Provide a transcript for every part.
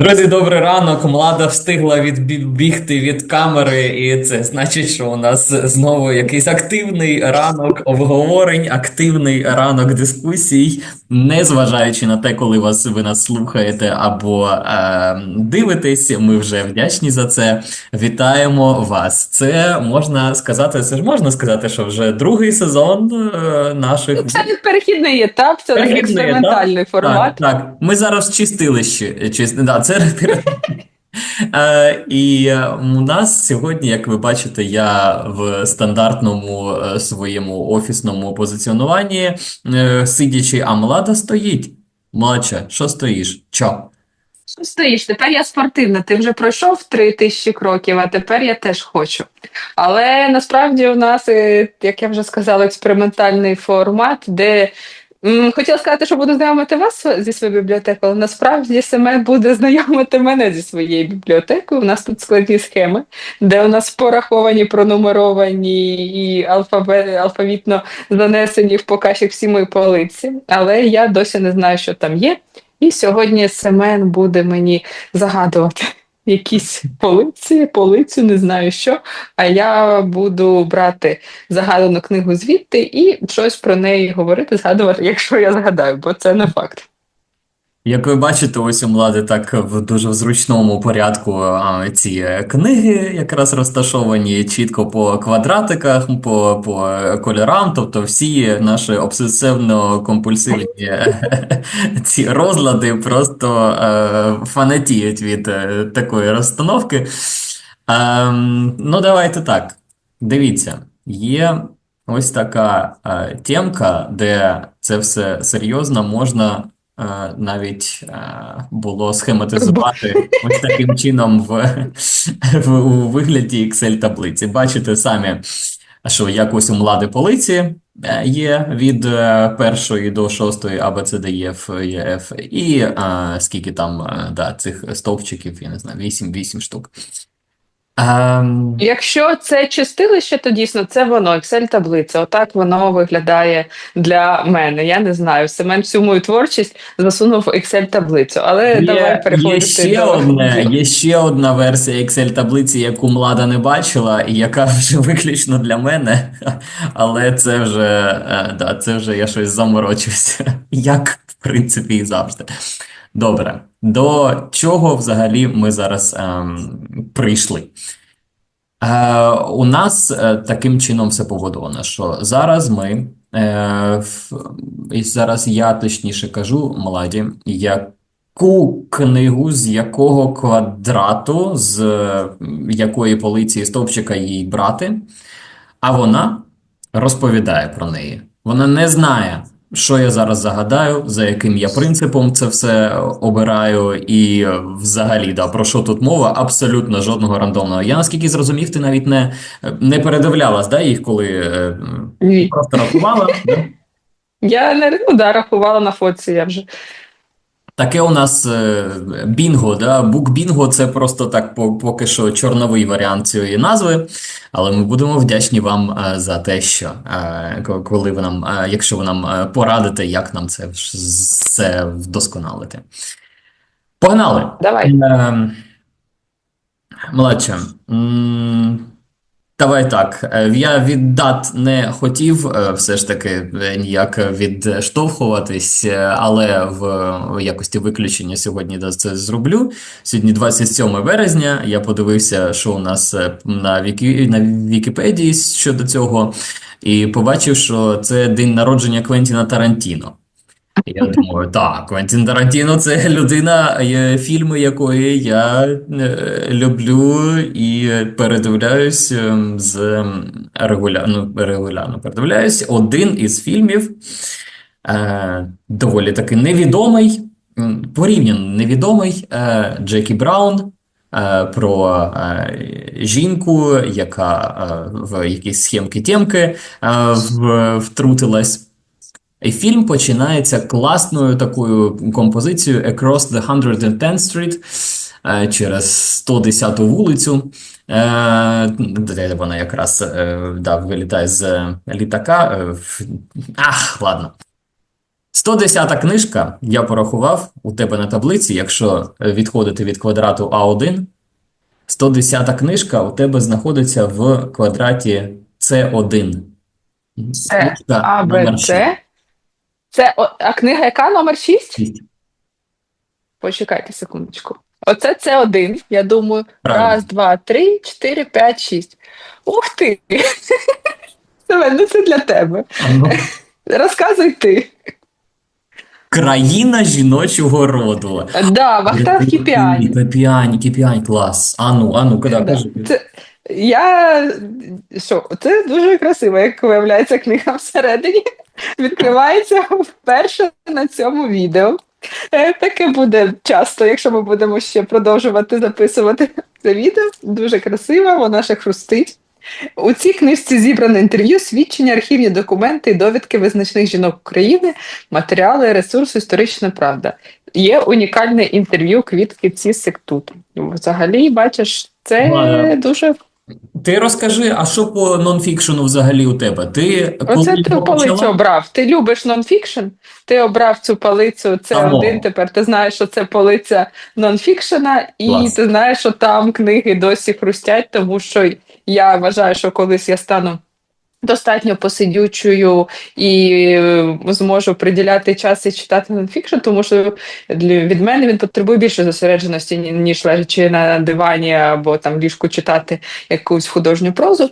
Друзі, добрий ранок. Млада встигла відбігти від камери, і це значить, що у нас знову якийсь активний ранок обговорень, активний ранок дискусій, незважаючи на те, коли вас ви нас слухаєте або е, дивитесь. Ми вже вдячні за це. Вітаємо вас. Це можна сказати, це ж можна сказати, що вже другий сезон е, наших Це перехідний етап, це Перехідний експериментальний етап. формат. Так, так. Ми зараз в чистилищі. Чист... Да, це... Е, І е, у нас сьогодні, як ви бачите, я в стандартному е, своєму офісному позиціонуванні сидячи, а Млада стоїть. Младша, що стоїш? Чо? Стоїш, тепер я спортивна. Ти вже пройшов три тисячі кроків, а тепер я теж хочу. Але насправді у нас, як я вже сказала, експериментальний формат, де хотіла сказати, що буду знайомити вас зі своєю бібліотекою, але насправді саме буде знайомити мене зі своєю бібліотекою. У нас тут складні схеми, де у нас пораховані, пронумеровані і алфавітно занесені в покажчик всі мої полиці. Але я досі не знаю, що там є. І сьогодні Семен буде мені загадувати якісь полиці, полицю, не знаю що. А я буду брати загадану книгу звідти і щось про неї говорити, згадувати, якщо я згадаю, бо це не факт. Як ви бачите, ось у Млади так в дуже в зручному порядку ці е, книги якраз розташовані чітко по квадратиках, по, по кольорам, тобто всі наші обсесивно-компульсивні е, ці розлади просто е, фанатіють від е, такої розстановки. Ем, ну, давайте так. Дивіться, є ось така е, темка, де це все серйозно можна е, навіть е, було схематизувати ось таким чином в, в, у вигляді Excel-таблиці. Бачите самі, що якось у млади полиці е, є від першої до шостої А, Б, і е, скільки там да, цих стовпчиків, я не знаю, 8, 8 штук. Ем, Якщо це чистилище, то дійсно це воно, Excel-таблиця. Отак воно виглядає для мене. Я не знаю. Семен всю мою творчість засунув Excel-таблицю. Але Є, давай є ще до одне, є ще одна версія Excel-таблиці, яку Млада не бачила, і яка вже виключно для мене. Але це вже, е, да, це вже я щось заморочився. Як, в принципі, і завжди. Добре. До чого взагалі ми зараз ем, прийшли? Е, у нас е, таким чином все побудовано, що зараз ми, е, і зараз я точніше кажу Младі, яку книгу з якого квадрату, з якої полиці і стовпчика їй брати, а вона розповідає про неї. Вона не знає, що я зараз загадаю, за яким я принципом це все обираю, і взагалі, да, про що тут мова? Абсолютно жодного рандомного. Я наскільки зрозумів, ти навіть не, не передивлялась, да, їх, коли е, Ні. просто рахувала. Я не ну, да, рахувала на фоці, я вже. Таке у нас е, бінго, да? Бук-бінго це просто так поки що чорновий варіант цієї назви, але ми будемо вдячні вам е, за те, що е, коли ви нам, якщо ви нам порадите, як нам це все вдосконалити. Погнали! Давай. Ем, Младше, м, давай так. Е, Я від дат не хотів е, все ж таки е, ніяк відштовхуватись, але в якості виключення сьогодні це зроблю. Сьогодні 27 березня. Я подивився, що у нас на Вікі, на Вікіпедії щодо цього, і побачив, що це день народження Квентіна Тарантіно. Я думаю, так, Квентін Тарантіно це людина, е, фільми якої я е, люблю і передивляюсь ем, з ем, регулярно, регулярно передивляюсь. Один із фільмів е, доволі таки невідомий, порівняно невідомий е, Джекі Браун. е, Про е, жінку, яка в якісь схемки-тємки втрутилась. І фільм починається класною такою композицією Across the 110th Street е, через 110-ту вулицю, е, де вона якраз е, да, вилітає з літака. Ах, ладно. 110 книжка, я порахував у тебе на таблиці, якщо відходити від квадрату А1, 110 книжка у тебе знаходиться в квадраті С1. Це А, Б, С. Це, а книга яка? Номер 6? 6. Почекайте секундочку. Оце це один, я думаю. Правильно. Раз, два, три, чотири, п'ять, шість. Ух ти! Ну це для тебе. Ну, Розказуй ти. Країна жіночого роду. Да, Вахтанг Кіпіані. Кіпіані, Кіпіані, клас. Ану, ану, куди. Це, я що, це дуже красиво, як виявляється, книга всередині. Відкривається вперше на цьому відео. Е, Таке буде часто, якщо ми будемо ще продовжувати записувати це відео. Дуже красиво, вона ще хрустить. У цій книжці зібрано інтерв'ю, свідчення, архівні документи і довідки визначних жінок України, матеріали, ресурси, історична правда. Є унікальне інтерв'ю квітки ці сектуту. Взагалі, бачиш, це Ладно. дуже Ти розкажи, а що по нонфікшену взагалі у тебе? Ти коли ти його почала? обрав. Ти любиш нонфікшн, ти обрав цю палицю, це Само. один. Тепер ти знаєш, що це полиця нонфікшена, і Клас. ти знаєш, що там книги досі хрустять, тому що я вважаю, що колись я стану. Достатньо посидючою і е, зможу приділяти час і читати нонфікшн, тому що для- від мене він потребує більше зосередженості, ніж лежачи на дивані або там ліжку читати якусь художню прозу.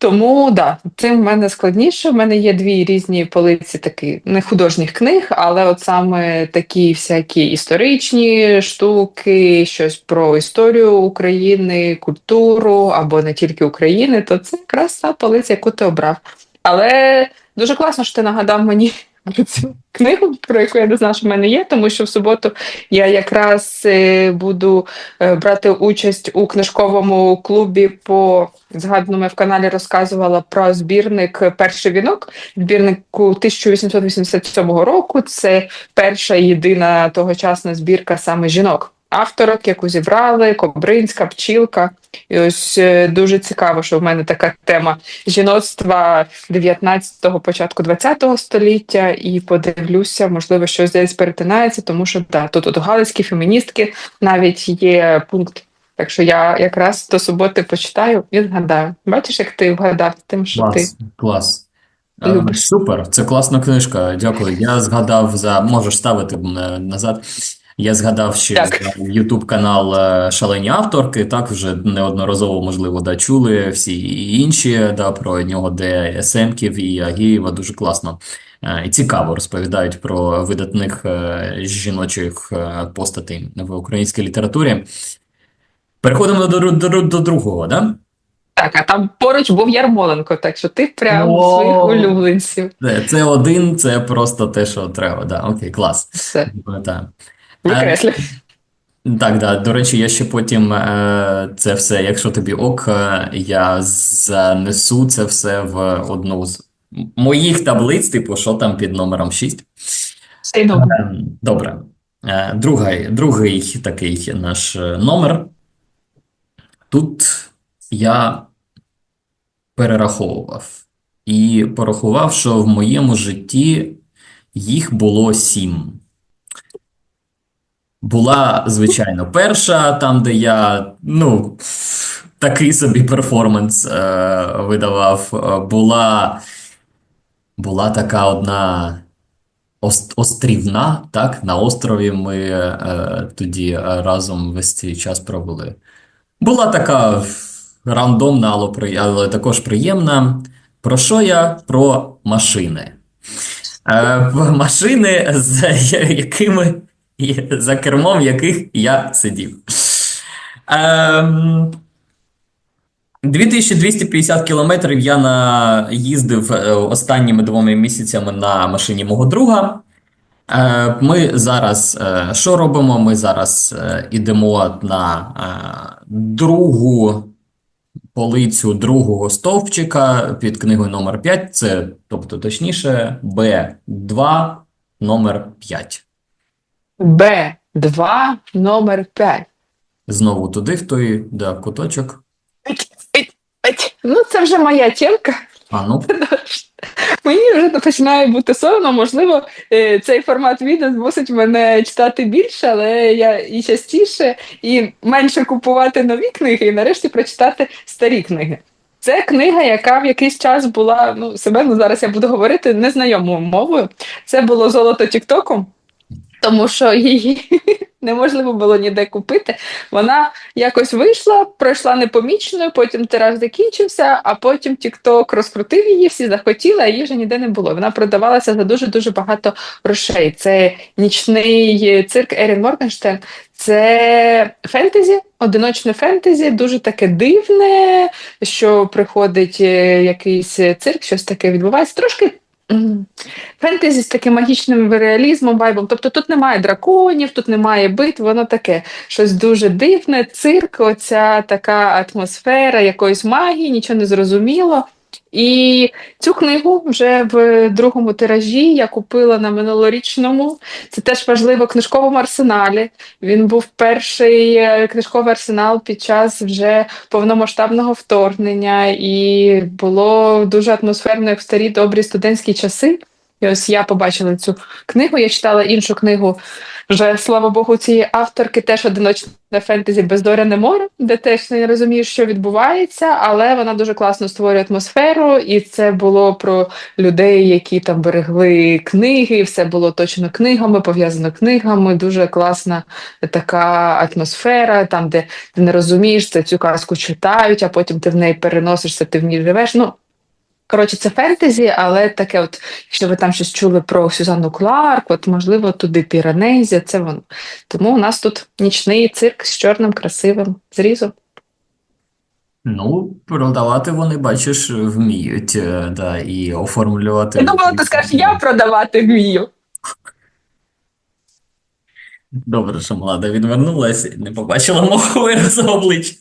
Тому да, цим в мене складніше. В мене є дві різні полиці такі не художніх книг, але от саме такі всякі історичні штуки, щось про історію України, культуру або не тільки України, то це якраз та полиця, яку ти обрав. Але дуже класно, що ти нагадав мені цю книгу, про яку я не знаю, що в мене є, тому що в суботу я якраз е, буду е, брати участь у книжковому клубі по згаданому я в каналі розказувала про збірник Перший вінок збірнику 1887 року. Це перша єдина тогочасна збірка саме жінок. Авторок, яку зібрали, Кобринська, Пчілка. І ось е, дуже цікаво, що в мене така тема жіноцтва 19-го, початку 20-го століття, і подивлюся, можливо, щось десь перетинається, тому що да, тут от галицькі феміністки навіть є пункт. Так що я якраз до суботи почитаю і згадаю. Бачиш, як ти вгадав тим, що ти Клас, клас. Е, любиш. Супер, це класна книжка. Дякую. Я згадав за можеш ставити назад. Я згадав за YouTube канал е, Шалені авторки. Так вже неодноразово, можливо, да, чули всі інші да, про нього, де Семків і Агієва дуже класно е, і цікаво розповідають про видатних е, жіночих постатей в українській літературі. Переходимо до, до, до, до другого, да? Так, а там поруч був Ярмоленко, так що ти прям О. своїх улюбленців. Це, один, це просто те, що треба. Да, окей, клас. Все, Так. Викреслю. Так, да. До речі, я ще потім е, це все, якщо тобі ок, е, я занесу це все в одну з моїх таблиць, типу, що там під номером 6. Все добре. Ем, Добре. Е, Другий, другий такий наш е, номер. Тут я перераховував і порахував, що в моєму житті їх було сім. Була, звичайно, перша, там, де я, ну, такий собі перформанс е, видавав. Е, Була, була така одна острівна, так? На острові ми е, тоді е, разом весь цей час провели. Була така рандомна, але, при- але також приємна. Про що я? Про машини. Е, машини, з якими, за кермом яких я сидів. Ем, 2250 кілометрів я на... їздив е, останніми двома місяцями на машині мого друга. Е, Ми зараз е, що робимо? Ми зараз ідемо на другу полицю другого стовпчика під книгою номер 5. Це, тобто, точніше, Б2 номер 5. Б2, номер 5. Знову туди, в той да, куточок. Ну, це вже моя тємка. А ну, Мені вже починає бути соромно, можливо, е, цей формат відео змусить мене читати більше, але я і частіше, і менше купувати нові книги, і нарешті прочитати старі книги. Це книга, яка в якийсь час була, ну, себе, ну зараз я буду говорити незнайомою мовою. Це було золото Тіктоку, тому що її неможливо було ніде купити. Вона якось вийшла, пройшла непоміченою, потім тираж закінчився, а потім TikTok розкрутив її, всі захотіли, а її вже ніде не було. Вона продавалася за дуже-дуже багато грошей. Це нічний цирк Ерін Моргенштерн. Це фентезі, одиночне фентезі, дуже таке дивне, що приходить е, якийсь цирк, щось таке відбувається. Трошки фентезі з таким магічним реалізмом, вайбом. Тобто тут немає драконів, тут немає битв, воно таке щось дуже дивне. Цирк, оця така атмосфера якоїсь магії, нічого не зрозуміло. І цю книгу вже в другому тиражі я купила на минулорічному. Це теж важливо книжковому арсеналі. Він був перший е, книжковий арсенал під час вже повномасштабного вторгнення, і було дуже атмосферно, як в старі добрі студентські часи. І ось я побачила цю книгу. Я читала іншу книгу вже, слава Богу, цієї авторки теж одиночне фентезі Бездоряне море, де теж не розумієш, що відбувається, але вона дуже класно створює атмосферу, і це було про людей, які там берегли книги. Все було точно книгами, пов'язано книгами. Дуже класна така атмосфера, там, де ти не розумієш, це цю казку читають, а потім ти в неї переносишся, ти в ній живеш. Ну, Коротше, це фентезі, але таке, от, якщо ви там щось чули про Сюзанну Кларк, от можливо, туди Піранезія, це воно. Тому у нас тут нічний цирк з чорним красивим зрізом. ну, продавати вони, бачиш, вміють, е, да, і оформлювати. Я думала, ти скажеш, я продавати вмію. Добре, що молода відвернулась, не побачила мого виразу обличчя.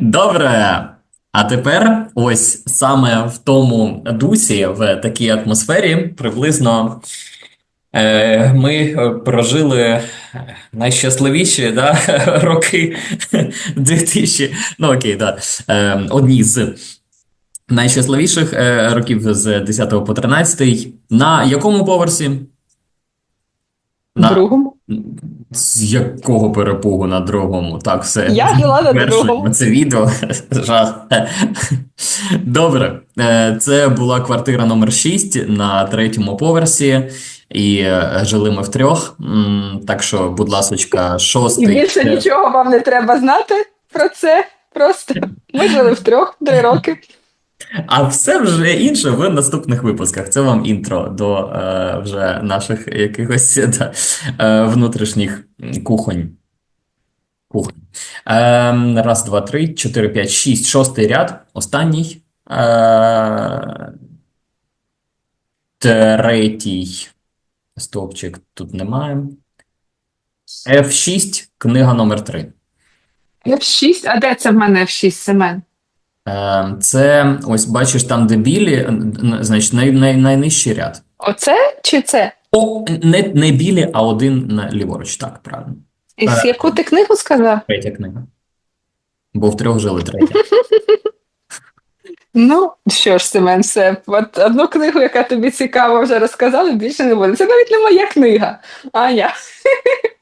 Добре. А тепер ось саме в тому дусі, в такій атмосфері, приблизно е, ми е, прожили найщасливіші да, роки 2000, ну окей, да, е, одні з найщасливіших е, років з 10 по 13. На якому поверсі? На Другому. З якого перепугу на другому? Так, все. Я жила на Перше, другому. Це відео. Добре. Е, Це була квартира номер 6 на третьому поверсі. І е, жили ми втрьох. М, Так що, будь ласочка, І більше нічого вам не треба знати про це. Просто ми жили втрьох три роки. А все вже інше в наступних випусках. Це вам інтро до е, вже наших якихось да, е, внутрішніх кухонь. Кухонь. Е, раз, два, три, чотири, п'ять, шість, шостий ряд. Останній. Е, третій стовпчик тут немає. F6, книга номер 3. F6, а де це в мене F6, Семен? Е, Це ось бачиш там, де білі, значить, най, най, найнижчий ряд. Оце чи це? О, не, не білі, а один на ліворуч, так, правильно. І Е. з яку ти книгу сказав? Третя книга. Бо в трьох жили третя. Ну, що ж, Семен, все. От одну книгу, яка тобі цікава, вже розказали, більше не буде. Це навіть не моя книга. Аня.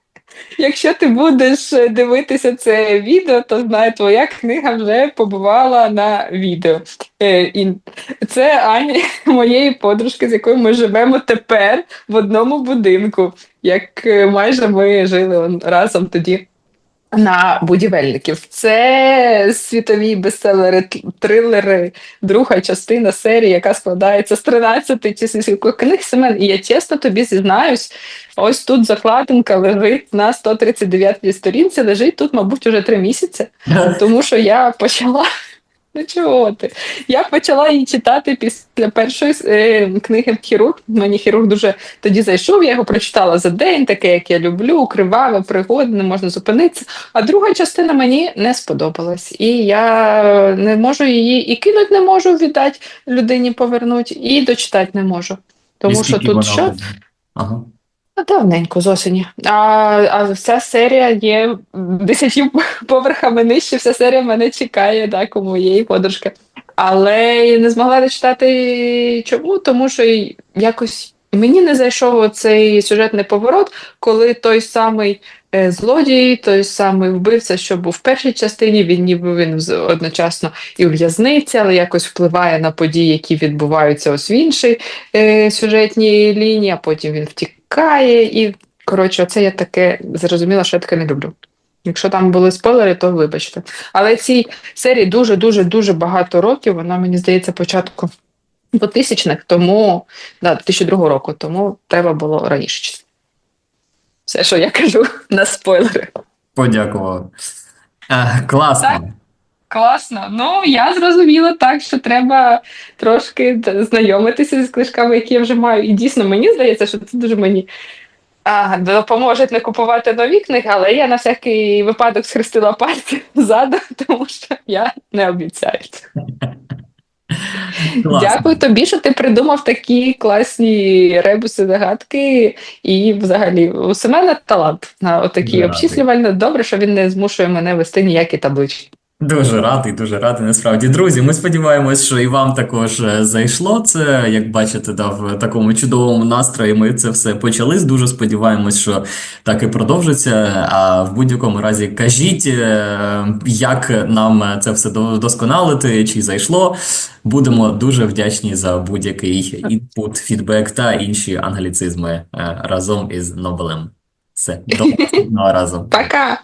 Якщо ти будеш дивитися це відео, то знай, твоя книга вже побувала на відео. Е, це Аня, моєї подружки, з якою ми живемо тепер в одному будинку, як е, майже ми жили разом тоді. На будівельників. Це світові бестселери, трилери, друга частина серії, яка складається з 13 чи книг Семен. І я чесно тобі зізнаюсь, ось тут закладинка лежить на 139 сторінці, лежить тут, мабуть, уже три місяці, тому що я почала. Ну чого ти? Я почала її читати після першої е, книги Хірург. Мені хірург дуже тоді зайшов, я його прочитала за день, таке, як я люблю, криваве, пригоди, не можна зупинитися. А друга частина мені не сподобалась. І я не можу її і кинуть не можу, віддати людині повернути, і дочитати не можу. І Тому що тут що? Ага. Давненько з осені. А, а вся серія є десятью поверхами нижче, вся серія мене чекає, так, у моєї подружки. Але не змогла дочитати чому, тому що якось мені не зайшов цей сюжетний поворот, коли той самий е, злодій, той самий вбивця, що був в першій частині, він ніби він одночасно і у в'язниці, але якось впливає на події, які відбуваються ось в іншій е, сюжетній лінії, а потім він втікає. І коротше, це я таке зрозуміла, що я таке не люблю. Якщо там були спойлери, то вибачте. Але цій серії дуже дуже дуже багато років. Вона мені здається початку 2000-х, тому да, 2002 року, тому треба було раніше. Все, що я кажу на спойлери. Подякував. Е, класно. Так. Класно. Ну я зрозуміла так, що треба трошки знайомитися з книжками, які я вже маю. І дійсно мені здається, що це дуже мені а, допоможе не купувати нові книги, але я на всякий випадок схрестила пальці ззаду, тому що я не обіцяю. Класно. Дякую тобі, що ти придумав такі класні ребуси, загадки. І взагалі у Семена талант на отакі обчислювальні. Добре, що він не змушує мене вести ніякі таблички. Дуже радий, дуже радий, насправді. Друзі, ми сподіваємось, що і вам також е, зайшло це. Як бачите, да, в такому чудовому настрої ми це все почали. Дуже сподіваємось, що так і продовжиться. А в будь-якому разі кажіть, е, як нам це все до- досконалити, чи зайшло. Будемо дуже вдячні за будь-який інпут, фідбек та інші англіцизми е, разом із Нобелем. Все, до наступного разу. Пока!